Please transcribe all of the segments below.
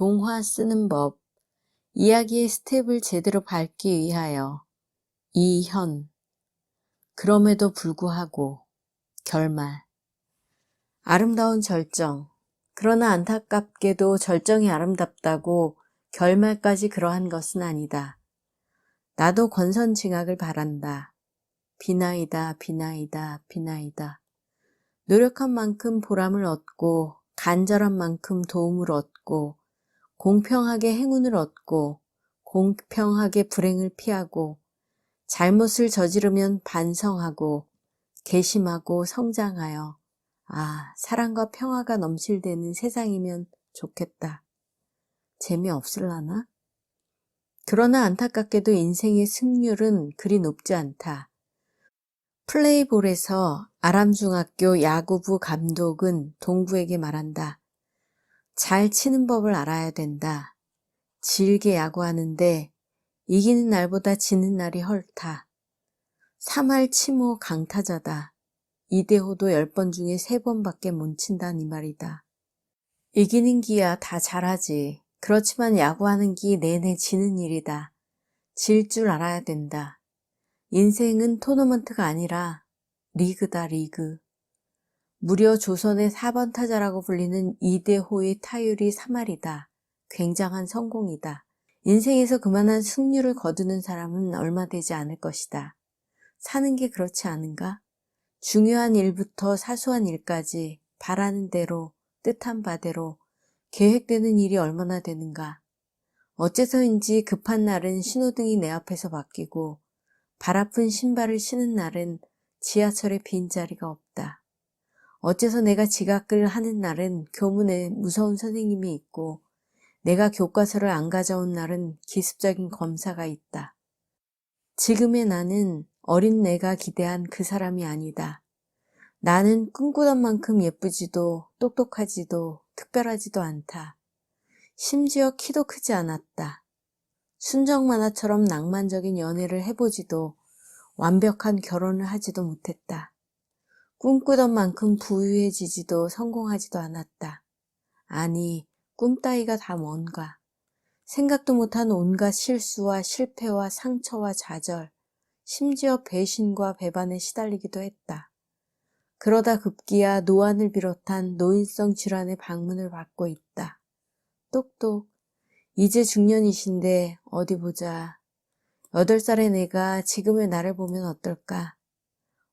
동화 쓰는 법, 이야기의 스텝을 제대로 밟기 위하여 이현, 그럼에도 불구하고 결말, 아름다운 절정, 그러나 안타깝게도 절정이 아름답다고 결말까지 그러한 것은 아니다. 나도 권선징악을 바란다. 비나이다, 비나이다, 비나이다. 노력한 만큼 보람을 얻고, 간절한 만큼 도움을 얻고, 공평하게 행운을 얻고, 공평하게 불행을 피하고, 잘못을 저지르면 반성하고, 개심하고 성장하여, 아, 사랑과 평화가 넘실대는 세상이면 좋겠다. 재미없을라나? 그러나 안타깝게도 인생의 승률은 그리 높지 않다. 플레이볼에서 아람중학교 야구부 감독은 동부에게 말한다. 잘 치는 법을 알아야 된다. 질게 야구하는데 이기는 날보다 지는 날이 헐타. 3할 치모 강타자다. 이대호도 10번 중에 3번밖에 못 친다니 말이다. 이기는 기야 다 잘하지. 그렇지만 야구하는 기 내내 지는 일이다. 질 줄 알아야 된다. 인생은 토너먼트가 아니라 리그다 리그. 무려 조선의 4번 타자라고 불리는 이대호의 타율이 3할이다. 굉장한 성공이다. 인생에서 그만한 승률을 거두는 사람은 얼마 되지 않을 것이다. 사는 게 그렇지 않은가? 중요한 일부터 사소한 일까지 바라는 대로 뜻한 바대로 계획되는 일이 얼마나 되는가. 어째서인지 급한 날은 신호등이 내 앞에서 바뀌고 발 아픈 신발을 신은 날은 지하철에 빈자리가 없다. 어째서 내가 지각을 하는 날은 교문에 무서운 선생님이 있고 내가 교과서를 안 가져온 날은 기습적인 검사가 있다. 지금의 나는 어린 내가 기대한 그 사람이 아니다. 나는 꿈꾸던 만큼 예쁘지도 똑똑하지도 특별하지도 않다. 심지어 키도 크지 않았다. 순정 만화처럼 낭만적인 연애를 해보지도 완벽한 결혼을 하지도 못했다. 꿈꾸던 만큼 부유해지지도 성공하지도 않았다. 아니, 꿈 따위가 다 뭔가. 생각도 못한 온갖 실수와 실패와 상처와 좌절, 심지어 배신과 배반에 시달리기도 했다. 그러다 급기야 노안을 비롯한 노인성 질환의 방문을 받고 있다. 똑똑, 이제 중년이신데 어디 보자. 여덟 살의 내가 지금의 나를 보면 어떨까?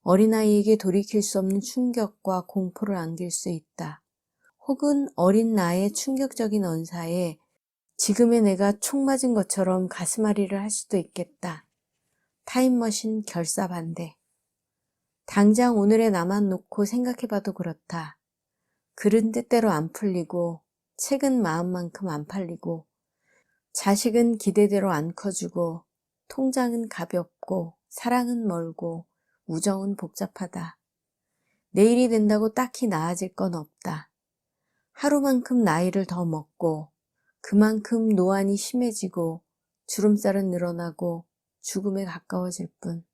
어린아이에게 돌이킬 수 없는 충격과 공포를 안길 수 있다. 혹은 어린 나의 충격적인 언사에 지금의 내가 총 맞은 것처럼 가슴앓이를 할 수도 있겠다. 타임머신 결사 반대. 당장 오늘의 나만 놓고 생각해봐도 그렇다. 글은 뜻대로 안 풀리고, 책은 마음만큼 안 팔리고, 자식은 기대대로 안 커주고, 통장은 가볍고, 사랑은 멀고, 우정은 복잡하다. 내일이 된다고 딱히 나아질 건 없다. 하루만큼 나이를 더 먹고, 그만큼 노안이 심해지고, 주름살은 늘어나고, 죽음에 가까워질 뿐.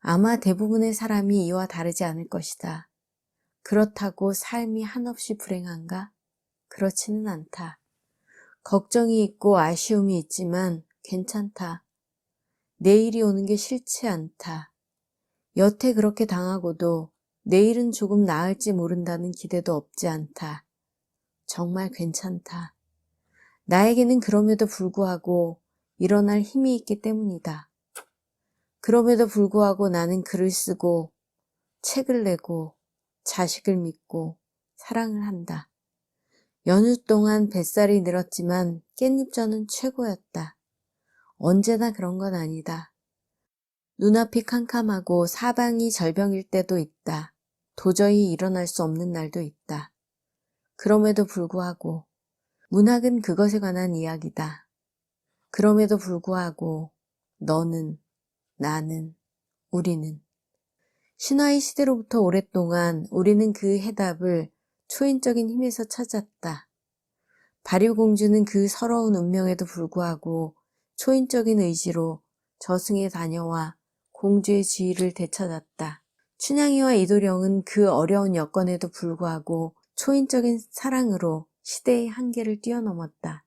아마 대부분의 사람이 이와 다르지 않을 것이다. 그렇다고 삶이 한없이 불행한가? 그렇지는 않다. 걱정이 있고 아쉬움이 있지만 괜찮다. 내일이 오는 게 싫지 않다. 여태 그렇게 당하고도 내일은 조금 나을지 모른다는 기대도 없지 않다. 정말 괜찮다. 나에게는 그럼에도 불구하고 일어날 힘이 있기 때문이다. 그럼에도 불구하고 나는 글을 쓰고 책을 내고 자식을 믿고 사랑을 한다. 연휴 동안 뱃살이 늘었지만 깻잎전은 최고였다. 언제나 그런 건 아니다. 눈앞이 캄캄하고 사방이 절병일 때도 있다. 도저히 일어날 수 없는 날도 있다. 그럼에도 불구하고 문학은 그것에 관한 이야기다. 그럼에도 불구하고 너는, 나는, 우리는 신화의 시대로부터 오랫동안 우리는 그 해답을 초인적인 힘에서 찾았다. 발효공주는 그 서러운 운명에도 불구하고 초인적인 의지로 저승의 다녀와 공주의 지위를 되찾았다. 춘향이와 이도령은 그 어려운 여건에도 불구하고 초인적인 사랑으로 시대의 한계를 뛰어넘었다.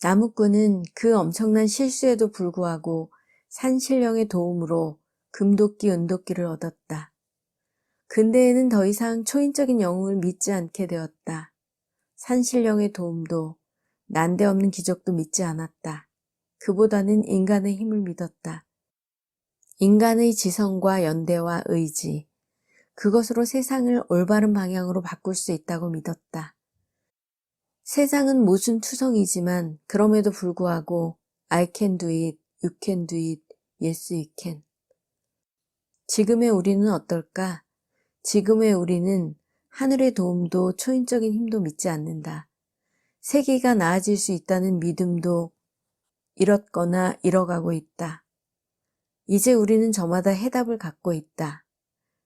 나무꾼은 그 엄청난 실수에도 불구하고 산신령의 도움으로 금도끼, 은도끼를 얻었다. 근대에는 더 이상 초인적인 영웅을 믿지 않게 되었다. 산신령의 도움도 난데없는 기적도 믿지 않았다. 그보다는 인간의 힘을 믿었다. 인간의 지성과 연대와 의지, 그것으로 세상을 올바른 방향으로 바꿀 수 있다고 믿었다. 세상은 모순 투성이지만 그럼에도 불구하고 I can do it, you can do it, yes you can. 지금의 우리는 어떨까? 지금의 우리는 하늘의 도움도 초인적인 힘도 믿지 않는다. 세계가 나아질 수 있다는 믿음도 잃었거나 잃어가고 있다. 이제 우리는 저마다 해답을 갖고 있다.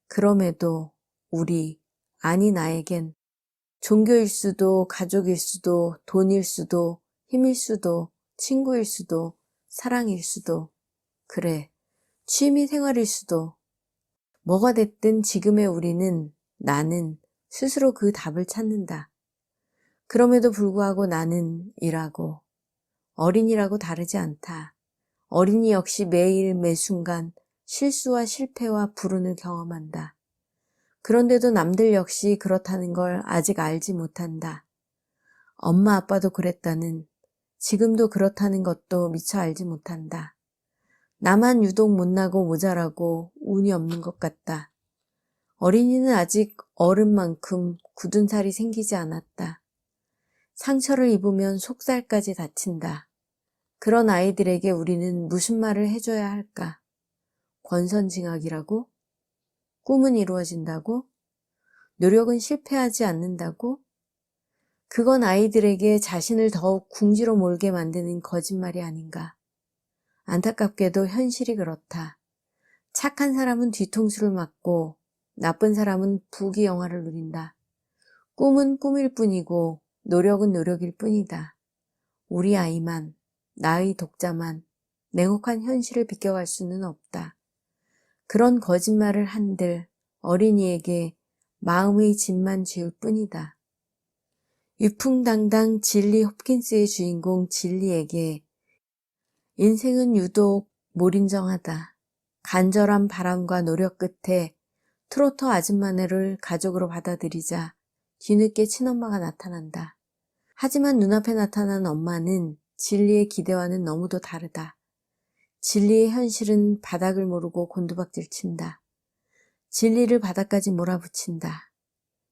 그럼에도 우리, 아니 나에겐 종교일 수도 가족일 수도 돈일 수도 힘일 수도 친구일 수도 사랑일 수도 그래 취미 생활일 수도 뭐가 됐든 지금의 우리는 나는 스스로 그 답을 찾는다. 그럼에도 불구하고 나는 이라고 어린이라고 다르지 않다. 어린이 역시 매일 매순간 실수와 실패와 불운을 경험한다. 그런데도 남들 역시 그렇다는 걸 아직 알지 못한다. 엄마 아빠도 그랬다는, 지금도 그렇다는 것도 미처 알지 못한다. 나만 유독 못나고 모자라고 운이 없는 것 같다. 어린이는 아직 어른만큼 굳은 살이 생기지 않았다. 상처를 입으면 속살까지 다친다. 그런 아이들에게 우리는 무슨 말을 해줘야 할까? 권선징악이라고? 꿈은 이루어진다고? 노력은 실패하지 않는다고? 그건 아이들에게 자신을 더욱 궁지로 몰게 만드는 거짓말이 아닌가. 안타깝게도 현실이 그렇다. 착한 사람은 뒤통수를 맞고 나쁜 사람은 부귀 영화를 누린다. 꿈은 꿈일 뿐이고 노력은 노력일 뿐이다. 우리 아이만, 나의 독자만 냉혹한 현실을 비껴갈 수는 없다. 그런 거짓말을 한들 어린이에게 마음의 짐만 지울 뿐이다. 위풍당당 진리 홉킨스의 주인공 진리에게 인생은 유독 몰인정하다. 간절한 바람과 노력 끝에 트로터 아줌마네를 가족으로 받아들이자 뒤늦게 친엄마가 나타난다. 하지만 눈앞에 나타난 엄마는 진리의 기대와는 너무도 다르다. 진리의 현실은 바닥을 모르고 곤두박질 친다. 진리를 바닥까지 몰아붙인다.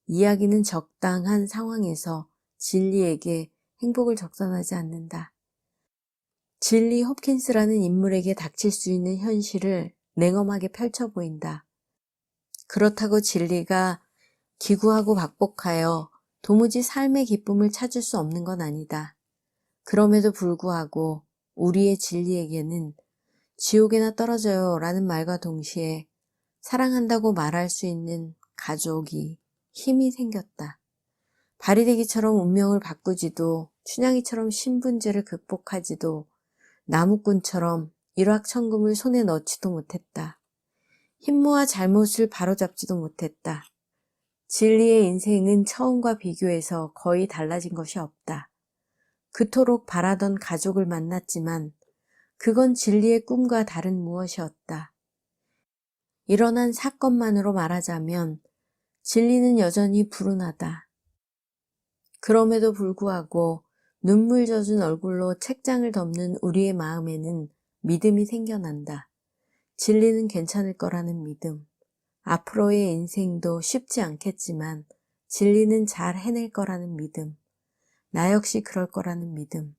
이야기는 적당한 상황에서 진리에게 행복을 적선하지 않는다. 진리 홉킨스라는 인물에게 닥칠 수 있는 현실을 냉엄하게 펼쳐 보인다. 그렇다고 진리가 기구하고 박복하여 도무지 삶의 기쁨을 찾을 수 없는 건 아니다. 그럼에도 불구하고 우리의 진리에게는 지옥에나 떨어져요 라는 말과 동시에 사랑한다고 말할 수 있는 가족이 힘이 생겼다. 바리대기처럼 운명을 바꾸지도 춘향이처럼 신분제를 극복하지도 나무꾼처럼 일확천금을 손에 넣지도 못했다. 힘모아 잘못을 바로잡지도 못했다. 진리의 인생은 처음과 비교해서 거의 달라진 것이 없다. 그토록 바라던 가족을 만났지만 그건 진리의 꿈과 다른 무엇이었다. 일어난 사건만으로 말하자면 진리는 여전히 불운하다. 그럼에도 불구하고 눈물 젖은 얼굴로 책장을 덮는 우리의 마음에는 믿음이 생겨난다. 진리는 괜찮을 거라는 믿음. 앞으로의 인생도 쉽지 않겠지만 진리는 잘 해낼 거라는 믿음. 나 역시 그럴 거라는 믿음.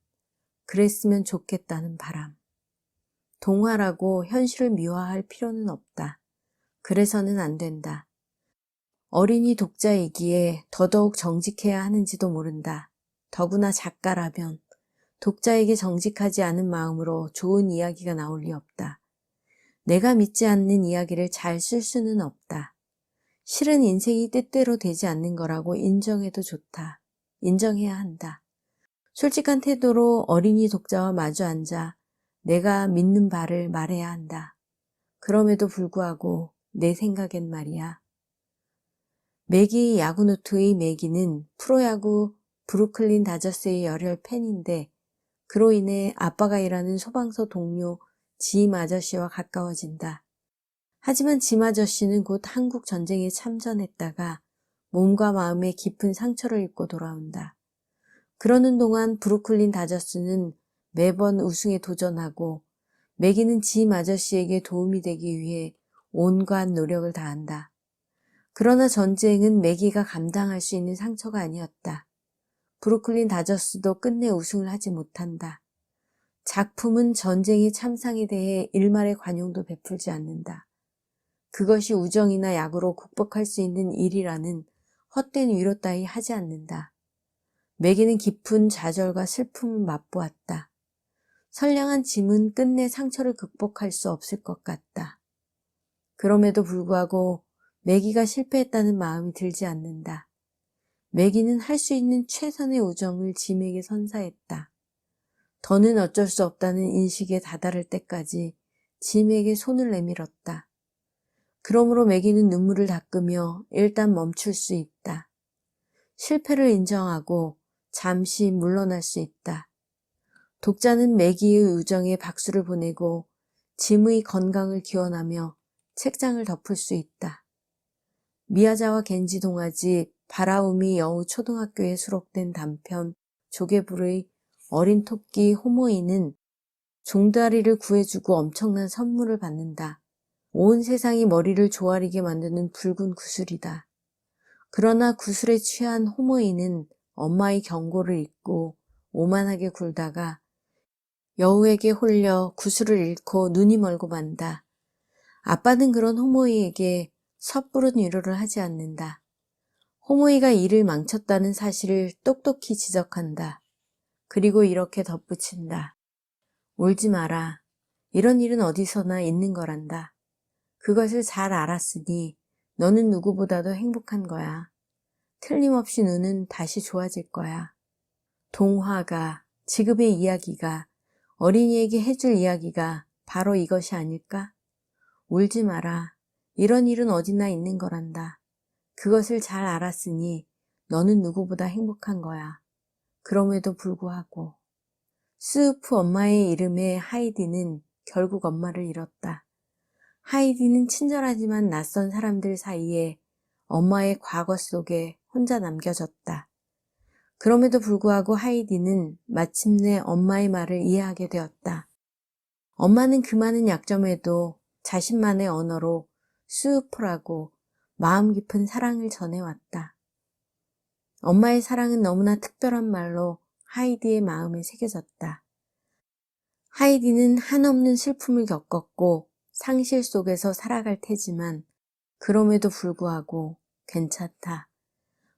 그랬으면 좋겠다는 바람. 동화라고 현실을 미화할 필요는 없다. 그래서는 안 된다. 어린이 독자이기에 더더욱 정직해야 하는지도 모른다. 더구나 작가라면 독자에게 정직하지 않은 마음으로 좋은 이야기가 나올 리 없다. 내가 믿지 않는 이야기를 잘 쓸 수는 없다. 실은 인생이 뜻대로 되지 않는 거라고 인정해도 좋다. 인정해야 한다. 솔직한 태도로 어린이 독자와 마주 앉아 내가 믿는 바를 말해야 한다. 그럼에도 불구하고 내 생각엔 말이야. 매기 야구노트의 매기는 프로야구 브루클린 다저스의 열혈 팬인데 그로 인해 아빠가 일하는 소방서 동료 짐 아저씨와 가까워진다. 하지만 짐 아저씨는 곧 한국 전쟁에 참전했다가 몸과 마음에 깊은 상처를 입고 돌아온다. 그러는 동안 브루클린 다저스는 매번 우승에 도전하고 매기는 짐 아저씨에게 도움이 되기 위해 온갖 노력을 다한다. 그러나 전쟁은 매기가 감당할 수 있는 상처가 아니었다. 브루클린 다저스도 끝내 우승을 하지 못한다. 작품은 전쟁의 참상에 대해 일말의 관용도 베풀지 않는다. 그것이 우정이나 약으로 극복할 수 있는 일이라는 헛된 위로 따위 하지 않는다. 매기는 깊은 좌절과 슬픔을 맛보았다. 선량한 짐은 끝내 상처를 극복할 수 없을 것 같다. 그럼에도 불구하고 매기가 실패했다는 마음이 들지 않는다. 매기는 할 수 있는 최선의 우정을 짐에게 선사했다. 더는 어쩔 수 없다는 인식에 다다를 때까지 짐에게 손을 내밀었다. 그러므로 매기는 눈물을 닦으며 일단 멈출 수 있다. 실패를 인정하고 잠시 물러날 수 있다. 독자는 매기의 우정에 박수를 보내고 짐의 건강을 기원하며 책장을 덮을 수 있다. 미야자와 겐지 동아지 바라우미 여우 초등학교에 수록된 단편 조개불의 어린 토끼 호모이는 종다리를 구해주고 엄청난 선물을 받는다. 온 세상이 머리를 조아리게 만드는 붉은 구슬이다. 그러나 구슬에 취한 호모이는 엄마의 경고를 잊고 오만하게 굴다가 여우에게 홀려 구슬을 잃고 눈이 멀고 만다. 아빠는 그런 호모이에게 섣부른 위로를 하지 않는다. 호모이가 일을 망쳤다는 사실을 똑똑히 지적한다. 그리고 이렇게 덧붙인다. 울지 마라. 이런 일은 어디서나 있는 거란다. 그것을 잘 알았으니 너는 누구보다도 행복한 거야. 틀림없이 눈은 다시 좋아질 거야. 동화가, 지금의 이야기가, 어린이에게 해줄 이야기가 바로 이것이 아닐까? 울지 마라. 이런 일은 어디나 있는 거란다. 그것을 잘 알았으니 너는 누구보다 행복한 거야. 그럼에도 불구하고 스우프 엄마의 이름에 하이디는 결국 엄마를 잃었다. 하이디는 친절하지만 낯선 사람들 사이에 엄마의 과거 속에 혼자 남겨졌다. 그럼에도 불구하고 하이디는 마침내 엄마의 말을 이해하게 되었다. 엄마는 그 많은 약점에도 자신만의 언어로 스우프라고 마음 깊은 사랑을 전해왔다. 엄마의 사랑은 너무나 특별한 말로 하이디의 마음에 새겨졌다. 하이디는 한없는 슬픔을 겪었고 상실 속에서 살아갈 테지만 그럼에도 불구하고 괜찮다.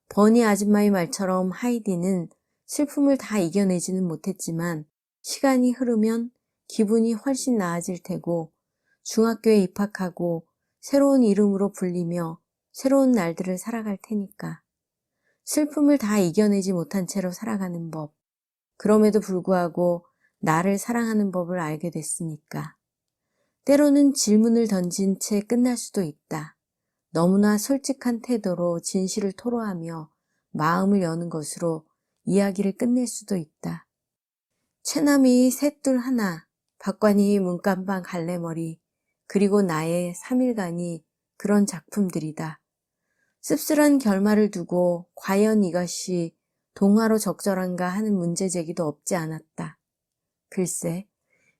버니 아줌마의 말처럼 하이디는 슬픔을 다 이겨내지는 못했지만 시간이 흐르면 기분이 훨씬 나아질 테고 중학교에 입학하고 새로운 이름으로 불리며 새로운 날들을 살아갈 테니까. 슬픔을 다 이겨내지 못한 채로 살아가는 법. 그럼에도 불구하고 나를 사랑하는 법을 알게 됐으니까. 때로는 질문을 던진 채 끝날 수도 있다. 너무나 솔직한 태도로 진실을 토로하며 마음을 여는 것으로 이야기를 끝낼 수도 있다. 최남이 셋둘 하나, 박관희 문간방 갈래머리, 그리고 나의 3일간이 그런 작품들이다. 씁쓸한 결말을 두고 과연 이것이 동화로 적절한가 하는 문제 제기도 없지 않았다. 글쎄,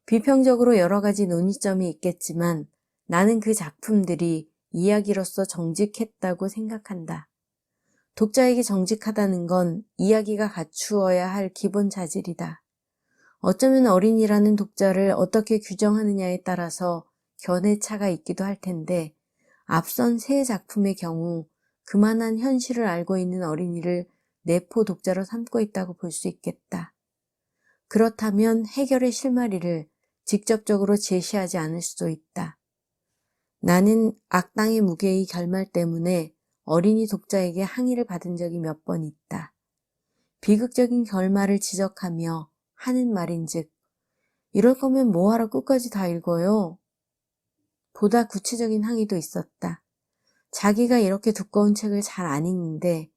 비평적으로 여러 가지 논의점이 있겠지만 나는 그 작품들이 이야기로서 정직했다고 생각한다. 독자에게 정직하다는 건 이야기가 갖추어야 할 기본 자질이다. 어쩌면 어린이라는 독자를 어떻게 규정하느냐에 따라서 견해 차가 있기도 할 텐데 앞선 세 작품의 경우 그만한 현실을 알고 있는 어린이를 내포 독자로 삼고 있다고 볼 수 있겠다. 그렇다면 해결의 실마리를 직접적으로 제시하지 않을 수도 있다. 나는 악당의 무게의 결말 때문에 어린이 독자에게 항의를 받은 적이 몇 번 있다. 비극적인 결말을 지적하며 하는 말인즉, 이럴 거면 뭐하러 끝까지 다 읽어요? 보다 구체적인 항의도 있었다. 자기가 이렇게 두꺼운 책을 잘 안 읽는데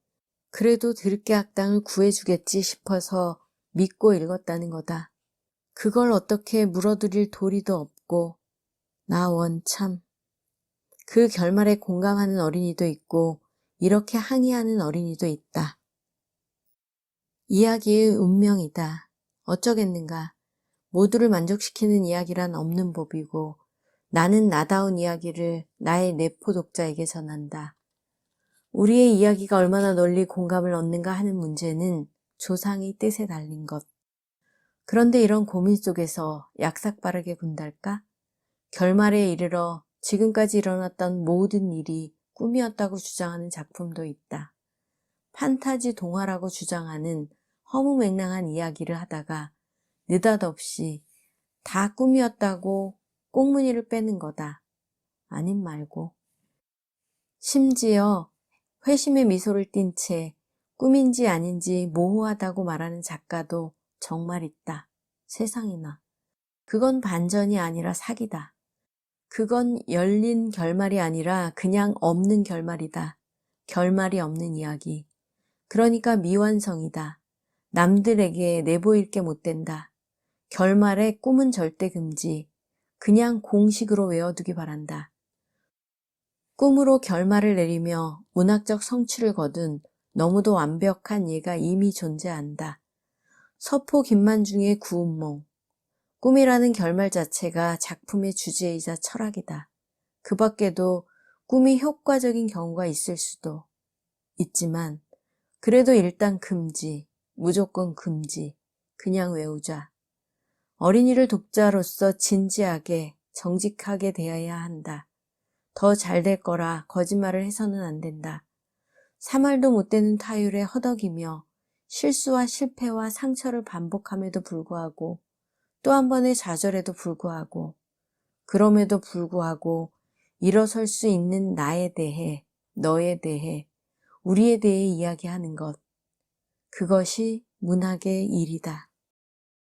그래도 들깨 악당을 구해주겠지 싶어서 믿고 읽었다는 거다. 그걸 어떻게 물어드릴 도리도 없고, 나 원참. 그 결말에 공감하는 어린이도 있고, 이렇게 항의하는 어린이도 있다. 이야기의 운명이다. 어쩌겠는가. 모두를 만족시키는 이야기란 없는 법이고, 나는 나다운 이야기를 나의 내포 독자에게 전한다. 우리의 이야기가 얼마나 널리 공감을 얻는가 하는 문제는 조상의 뜻에 달린 것. 그런데 이런 고민 속에서 약삭 빠르게 군달까? 결말에 이르러 지금까지 일어났던 모든 일이 꿈이었다고 주장하는 작품도 있다. 판타지 동화라고 주장하는 허무맹랑한 이야기를 하다가 느닷없이 다 꿈이었다고 꽁무니를 빼는 거다. 아님 말고. 심지어 회심의 미소를 띤 채 꿈인지 아닌지 모호하다고 말하는 작가도 정말 있다. 세상에나. 그건 반전이 아니라 사기다. 그건 열린 결말이 아니라 그냥 없는 결말이다. 결말이 없는 이야기. 그러니까 미완성이다. 남들에게 내보일 게 못 된다. 결말에 꿈은 절대 금지. 그냥 공식으로 외워두기 바란다. 꿈으로 결말을 내리며 문학적 성취를 거둔 너무도 완벽한 예가 이미 존재한다. 서포 김만중의 구운몽. 꿈이라는 결말 자체가 작품의 주제이자 철학이다. 그 밖에도 꿈이 효과적인 경우가 있을 수도 있지만, 그래도 일단 금지, 무조건 금지, 그냥 외우자. 어린이를 독자로서 진지하게, 정직하게 대해야 한다. 더 잘 될 거라 거짓말을 해서는 안 된다. 3알도 못 되는 타율에 허덕이며 실수와 실패와 상처를 반복함에도 불구하고 또 한 번의 좌절에도 불구하고 그럼에도 불구하고 일어설 수 있는 나에 대해, 너에 대해, 우리에 대해 이야기하는 것. 그것이 문학의 일이다.